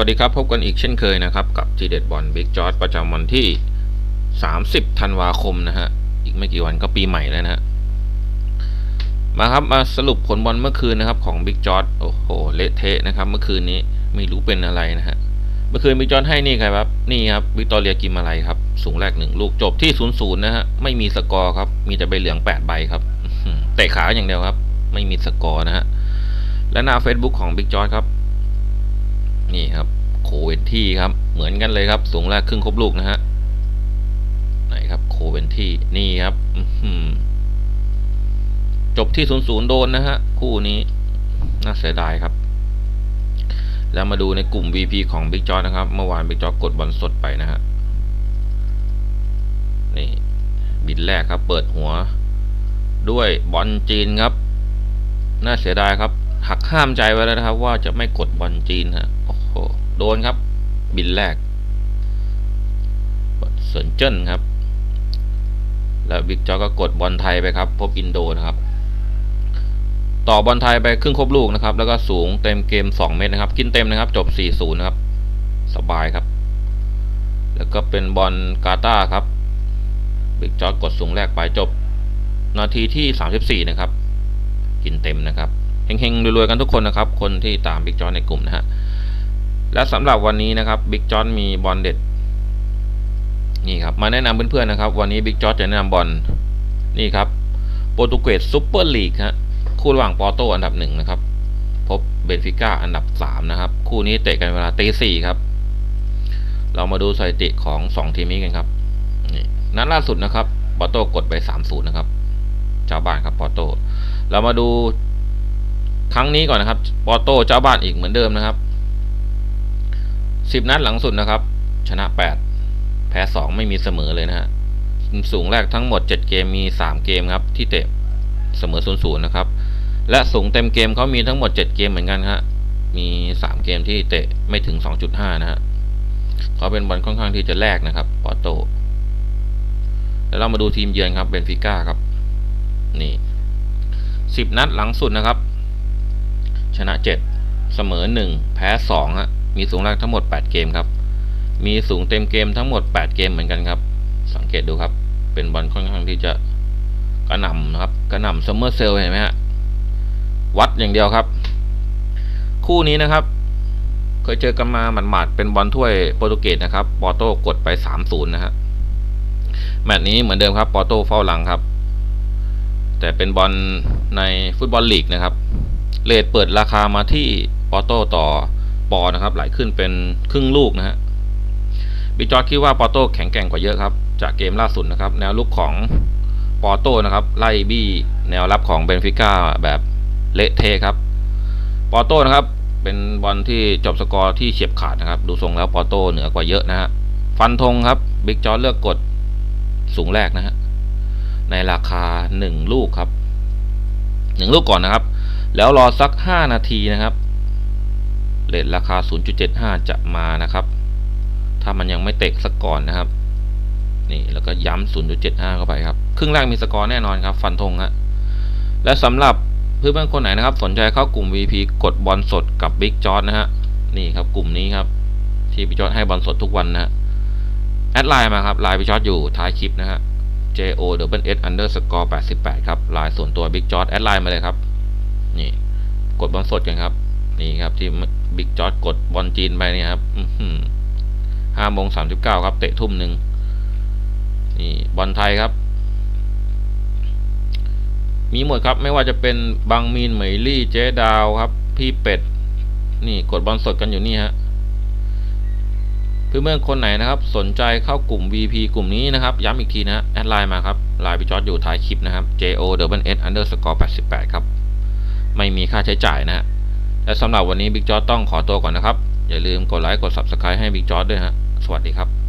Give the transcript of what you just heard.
วัสดีครับ พบกันอีกเช่นเคยนะครับ กับทีเด็ดบอลบิ๊กจอร์ดประจำวันที่ 30 ธันวาคมนะฮะ อีกไม่กี่วันก็ปีใหม่แล้วนะฮะ มาครับมาสรุปผลบอลเมื่อคืนนะครับของบิ๊กจอร์ดโอ้โหเละเทะนะครับ เมื่อคืนนี้ไม่รู้เป็นอะไรนะฮะ เมื่อคืนบิ๊กจอร์ดให้นี่ใครครับ นี่ครับวิกตอเรียกิมอะไรครับ สูงแรกหนึ่งลูกจบที่0ูนย์นะฮะ ไม่มีสกอร์ครับ มีแต่ใบเหลือง8ใบครับเตะขาอย่างเดียวครับ ไม่มีสกอร์นะฮะ และหน้า Facebook ของบิ๊กจอร์ดครับ นี่ครับโคเวนที่ครับเหมือนกันเลยครับ สูงแรกครึ่งครบลูกนะฮะไหนครับโคเวนที่นี่ครับจบที่ศูนย์ศูนย์โดนนะฮะคู่นี้น่าเสียดายครับ แล้วมาดูในกลุ่ม VP ของบิ๊กจอนะครับ เมื่อวานบิ๊กจอกดบอลสดไปนะฮะนี่บินแรกครับ เปิดหัว ด้วยบอลจีนครับ น่าเสียดายครับหักห้ามใจไว้แล้วนะครับ ว่าจะไม่กดบอลจีนฮะโอ้ โดนครับ บินแรกเซินเจิ้นครับ แล้วบิ๊กจอก็กดบอลไทยไปครับ พบอินโดนะครับ ต่อบอลไทยไปครึ่งครบลูกนะครับ แล้วก็สูงเต็มเกม 2 เมตรนะครับ กินเต็มนะครับ จบ 4-0 นะครับ สบายครับ แล้วก็เป็นบอลกาตาครับ บิ๊กจอกดสูงแรกไปจบ นาทีที่ 34 นะครับ กินเต็มนะครับเฮงๆรวยๆกันทุกคนนะครับ คนที่ตามบิ๊กจอนในกลุ่มนะฮะ และสำหรับวันนี้นะครับบิ๊กจอนมีบอลเด็ดนี่ครับมาแนะนำเพื่อนๆนะครับ วันนี้บิ๊กจอจะแนะนำบอลนี่ครับโปรตุเกสซูเปอร์ลีกฮะคู่ระหว่างปอโตอันดับหนึ่งนะครับ พบเบนฟิก้าอันดับสามนะครับ คู่นี้เตะกันเวลาตีสี่ครับ เรามาดูสถิติของสองทีมนี้กันครับนี่นัดล่าสุดนะครับปอโตกดไปสามศูนย์นะครับเจ้าบ้านครับปอโตเรามาดูครั้งนี้ก่อนนะครับปอโตเจ้าบ้านอีกเหมือนเดิมนะครับ สิบนัดหลังสุดนะครับ ชนะแปดแพ้สองไม่มีเสมอเลยนะฮะสูงแรกทั้งหมดเจ็ดเกมมีสามเกมครับ ที่เตะเสมอศูนย์ศูนย์นะครับ และสูงเต็มเกมเขามีทั้งหมดเจ็ดเกมเหมือนกันฮะมีสามเกมที่เตะไม่ถึงสองจุดห้านะฮะเขาเป็นบอลค่อนข้างที่จะแลกนะครับปอโตแล้วเรามาดูทีมเยือนครับเบนฟิก้าครับ นี่สิบนัดหลังสุดนะครับ ชนะเจ็ดเสมอหนึ่งแพ้สองฮะ มีสูงแรกทั้งหมด 8 เกมครับ มีสูงเต็มเกมทั้งหมด 8 เกมเหมือนกันครับ สังเกตดูครับ เป็นบอลค่อนข้างที่จะกระหน่ำนะครับ กระหน่ำซัมเมอร์เซลเห็นไหมฮะ วัดอย่างเดียวครับ คู่นี้นะครับ เคยเจอกันมาหมาดๆเป็นบอลถ้วยโปรตุเกสนะครับ ปอโต้กดไป 3-0 นะฮะ แมตช์นี้เหมือนเดิมครับ ปอโต้เฝ้าหลังครับ แต่เป็นบอลในฟุตบอลลีกนะครับ เลทเปิดราคามาที่ปอโต้ต่อ ปอนะครับไหลขึ้นเป็นครึ่งลูกนะฮะบิจอร์ดคิดว่าปอโต้แข็งแกร่งกว่าเยอะครับ จากเกมล่าสุดนะครับ แนวลุกของปอโต้นะครับ ไล่บี้แนวรับของเบนฟิก้าแบบเละเทะครับปอโต้นะครับ เป็นบอลที่จบสกอร์ที่เฉียบขาดนะครับ ดูทรงแล้วปอโต้เหนือกว่าเยอะนะฮะฟันธงครับบิ๊กจอร์ดเลือกกดสูงแรกนะฮะในราคาหนึ่งลูกครับหนึ่งลูกก่อนนะครับ แล้วรอสักห้านาทีนะครับ เลทราคา 0.75 จะมานะครับ ถ้ามันยังไม่เตะสักก่อนนะครับ นี่แล้วก็ย้ำ 0.75 เข้าไปครับ ครึ่งแรกมีสกอร์แน่นอนครับ ฟันธงฮะ และสำหรับเพื่อนๆคนไหนนะครับ สนใจเข้ากลุ่ม VP กดบอลสดกับ Big j o จนะฮะ นี่ครับกลุ่มนี้ครับ ที่พี่จอร์ให้บอลสดทุกวันนะฮะ แอดไลน์มาครับไลน์พี่จอร์อยู่ท้ายคลิปนะฮะ J O W S underscore 88 ครับไลน์ส่วนตัว Big j o แอดไลน์มาเลยครับ นี่ กดบอลสดกันครับ นี่ครับที่บิ๊กจอร์ดกดบอลจีนไปนี่ครับห้าโมงสามสิบเก้าครับ เตะทุ่มหนึ่งนี่บอลไทยครับ มีหมดครับไม่ว่าจะเป็นบางมีนเหมยลี่เจ๊ดาวครับ พี่เป็ด นี่กดบอลสดกันอยู่นี่ฮะเพื่อนๆคนไหนนะครับ สนใจเข้ากลุ่ม VP กลุ่มนี้นะครับ ย้ำอีกทีนะฮะแอดไลน์มาครับไลน์พี่จอร์ดอยู่ท้ายคลิปนะครับ J O W S underscore 88 ครับ ไม่มีค่าใช้จ่ายนะฮะ และสำหรับวันนี้บิ๊กจอต้องขอตัวก่อนนะครับ อย่าลืมกดไลค์กด Subscribe ให้บิ๊กจอด้วยฮะสวัสดีครับ